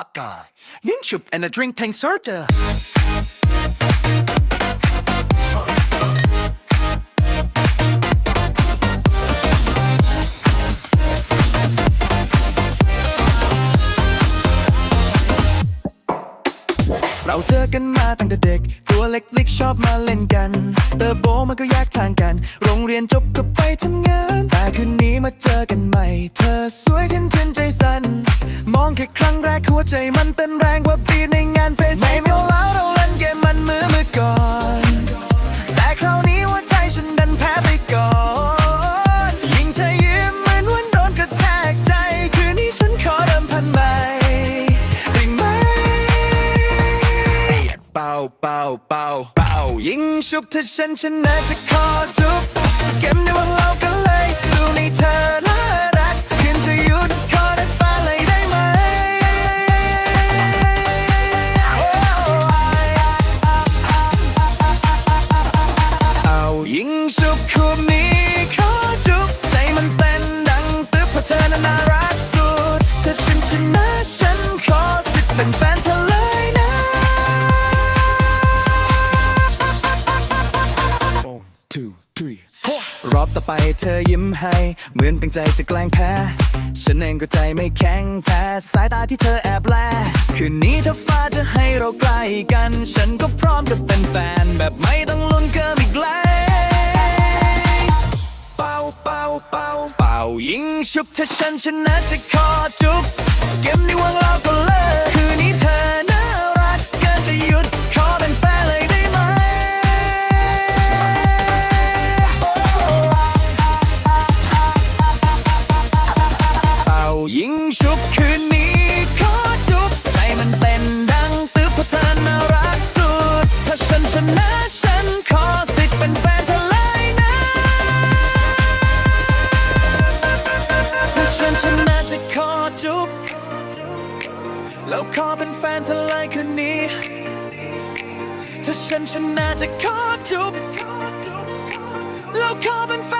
vodka. Ninchup and a drink tank soda. เราเจอกันมาตั้งแต่เด็ก ตัวเล็กๆชอบมาเล่นกัน เติบโตมันก็แยกทางกัน โรงเรียนจบก็ไปทำงาน แต่คืนนี้มาเจอกันใหม่ เธอสวยขึ้นจนใจสั่น มองแค่ครั้งแรกหัวใจมันเต้นแรงกว่าปีในงานเฟสไม่เวลา เป่าเป่าเป่าเป่ายิงชุบถ้าฉันชนะจะขอจุบเกมในวังเรากันเลยดูในเธอน่ารักขึ้นจะหยุดขอได้ฟ้าเลยได้ไหมเอายิงชุบคูบนี้ขอจุบใจมันเต้นดังตึ๊บเพราะเธอนั้นน่ารัก อบต่อไปเธอยิ้มให้ เหมือนตั้งใจจะแกล้งแพ้ ฉันเองก็ใจไม่แข็งแพ้สายตาที่เธอแอบแล คืนนี้ถ้าฟ้าจะให้เราใกล้กัน ฉันก็พร้อมจะเป็นแฟน แบบไม่ต้องลุ้นเกินอีกแล้วเป่าเป่าเป่าเป่ายิงชุบถ้าฉันชนะจะขอจุบเกมนี้วางเราก็เลิกคืนนี้เธอ คืนนี้ขอจุบใจมันเต้นดังตึบเพราะเธอน่ารักสุด ถ้าฉันชนะฉันขอสิทธิ์เป็นแฟนเธอเลยนะ ถ้าฉันชนะจะขอจุบแล้วขอเป็นแฟนเธอเลยคืนนี้ ถ้าฉันชนะจะขอจุบแล้วขอเป็นแฟน